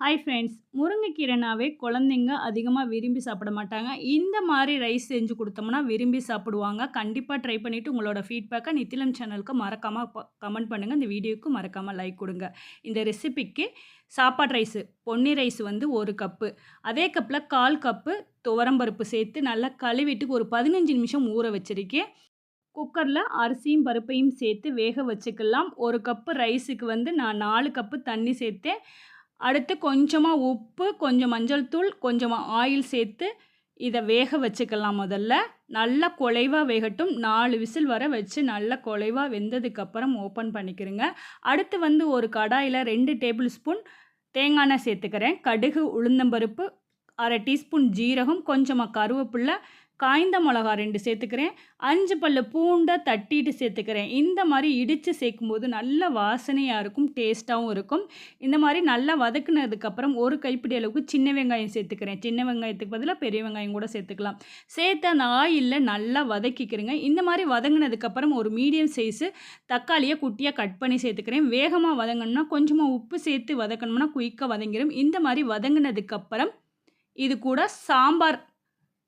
Hi friends முருங்கைக்கீரைனாவே குழந்தைங்க அதிகமாக விரும்பி சாப்பிட மாட்டாங்க. இந்த மாதிரி ரைஸ் செஞ்சு கொடுத்தோம்னா விரும்பி சாப்பிடுவாங்க. கண்டிப்பாக ட்ரை பண்ணிவிட்டு உங்களோட ஃபீட்பேக்கை நித்திலம் சேனலுக்கு மறக்காமல் கமெண்ட் பண்ணுங்கள் இந்த வீடியோவுக்கு மறக்காமல் லைக் கொடுங்க. இந்த ரெசிபிக்கு சாப்பாடு ரைஸு பொன்னி ரைஸ் வந்து ஒரு கப்பு அதே கப்பில் கால் கப்பு துவரம்பருப்பு சேர்த்து நல்லா கழுவிட்டு ஒரு பதினஞ்சு நிமிஷம் ஊற வச்சுருக்கேன். குக்கரில் அரிசியும் பருப்பையும் சேர்த்து வேக வச்சுக்கலாம். ஒரு கப்பு ரைஸுக்கு வந்து நான் நாலு கப்பு தண்ணி சேர்த்தேன். அடுத்து கொஞ்சமாக உப்பு கொஞ்சம் மஞ்சள் தூள் கொஞ்சமாக ஆயில் சேர்த்து இதை வேக வச்சுக்கலாம் முதல்ல. நல்லா குலைவாக வேகட்டும். நாலு விசில் வர வச்சு நல்லா குலைவாக வெந்ததுக்கப்புறம் ஓப்பன் பண்ணிக்கிறேங்க. அடுத்து வந்து ஒரு கடாயில் ரெண்டு டேபிள் ஸ்பூன் தேங்காய் எண்ணெய் சேர்த்துக்கிறேன். கடுகு உளுந்தம்பருப்பு அரை டீஸ்பூன் ஜீரகம் கொஞ்சமாக கருவேப்பில்லை காய்ந்த மிளகா ரெண்டு சேர்த்துக்கிறேன். அஞ்சு பல்லு பூண்டை தட்டிட்டு சேர்த்துக்கிறேன். இந்த மாதிரி இடித்து சேர்க்கும்போது நல்ல வாசனையாக இருக்கும் டேஸ்ட்டாகவும் இருக்கும். இந்த மாதிரி நல்லா வதக்குனதுக்கப்புறம் ஒரு கைப்பிடி அளவுக்கு சின்ன வெங்காயம் சேர்த்துக்கிறேன். சின்ன வெங்காயத்துக்கு பதிலாக பெரிய வெங்காயம் கூட சேர்த்துக்கலாம். சேர்த்து அந்த ஆயிலில் நல்லா வதக்கிக்கிறேங்க. இந்த மாதிரி வதங்கினதுக்கப்புறம் ஒரு மீடியம் சைஸு தக்காளியை குட்டியாக கட் பண்ணி சேர்த்துக்கிறேன். வேகமாக வதங்கணும்னா கொஞ்சமாக உப்பு சேர்த்து வதக்கணும்னா குயிக்காக வதங்கிடும் இந்த மாதிரி வதங்கினதுக்கப்புறம் இது கூட சாம்பார்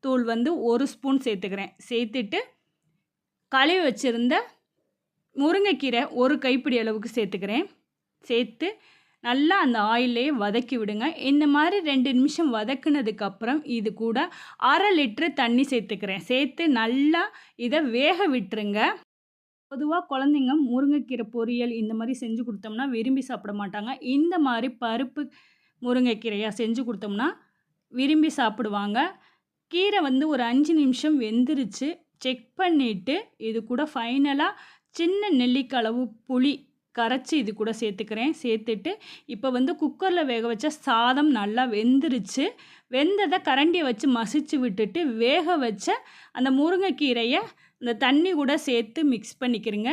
தூள் வந்து ஒரு ஸ்பூன் சேர்த்துக்கிறேன். சேர்த்துட்டு கழுவி வச்சுருந்த முருங்கைக்கீரை ஒரு கைப்பிடி அளவுக்கு சேர்த்துக்கிறேன். சேர்த்து நல்லா அந்த ஆயிலே வதக்கி விடுங்க. இந்த மாதிரி ரெண்டு நிமிஷம் வதக்குனதுக்கப்புறம் இது கூட அரை லிட்ரு தண்ணி சேர்த்துக்கிறேன். சேர்த்து நல்லா இதை வேக விட்டுருங்க. பொதுவாக குழந்தைங்க முருங்கைக்கீரை பொரியல் இந்த மாதிரி செஞ்சு கொடுத்தோம்னா விரும்பி சாப்பிட மாட்டாங்க. இந்த மாதிரி பருப்பு முருங்கைக்கீரையாக செஞ்சு கொடுத்தோம்னா விரும்பி சாப்பிடுவாங்க. கீரை வந்து ஒரு அஞ்சு நிமிஷம் வெந்துருச்சு. செக் பண்ணிவிட்டு இது கூட ஃபைனலாக சின்ன நெல்லிக்களவு புளி கரைச்சி இது கூட சேர்த்துக்கிறேன். சேர்த்துட்டு இப்போ வந்து குக்கரில் வேக வச்ச சாதம் நல்லா வெந்துருச்சு. வெந்ததை கரண்டியை வச்சு மசிச்சு விட்டுட்டு வேக வச்ச அந்த முருங்கைக்கீரையை அந்த தண்ணி கூட சேர்த்து மிக்ஸ் பண்ணிக்கிறேங்க.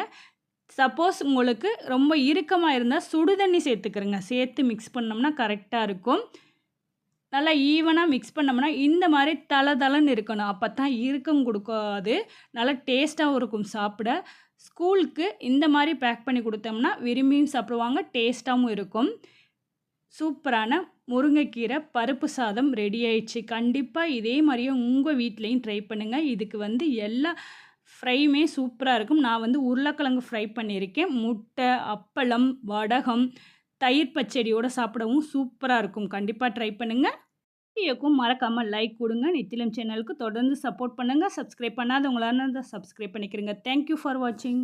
சப்போஸ் உங்களுக்கு ரொம்ப இறுக்கமாக இருந்தால் சுடு தண்ணி சேர்த்துக்கிறேங்க. சேர்த்து மிக்ஸ் பண்ணோம்னா கரெக்டாக இருக்கும். நல்லா ஈவனாக மிக்ஸ் பண்ணோம்னா இந்த மாதிரி தலை தலைன்னு இருக்கணும். அப்போ தான் இறுக்கம் கொடுக்காது. நல்லா டேஸ்ட்டாகவும் இருக்கும் சாப்பிட. ஸ்கூலுக்கு இந்த மாதிரி பேக் பண்ணி கொடுத்தோம்னா விரும்பியும் சாப்பிடுவாங்க டேஸ்ட்டாகவும் இருக்கும். சூப்பரான முருங்கைக்கீரை பருப்பு சாதம் ரெடி ஆயிடுச்சு. கண்டிப்பாக இதே மாதிரியே உங்கள் வீட்லேயும் ட்ரை பண்ணுங்கள் இதுக்கு வந்து எல்லா ஃப்ரையுமே சூப்பராக இருக்கும். நான் வந்து உருளைக்கிழங்கு ஃப்ரை பண்ணியிருக்கேன். முட்டை அப்பளம் வடகம் தயிர் பச்சடியோடு சாப்பிடவும் சூப்பராக இருக்கும். கண்டிப்பாக ட்ரை பண்ணுங்கள் வீடியோக்கும் மறக்காமல் லைக் கொடுங்க. நித்திலம் சேனலுக்கு தொடர்ந்து சப்போர்ட் பண்ணுங்கள் சப்ஸ்கிரைப் பண்ணாதவங்களான சப்ஸ்கிரைப் பண்ணிக்கிறேங்க தேங்க்யூ ஃபார் வாட்சிங்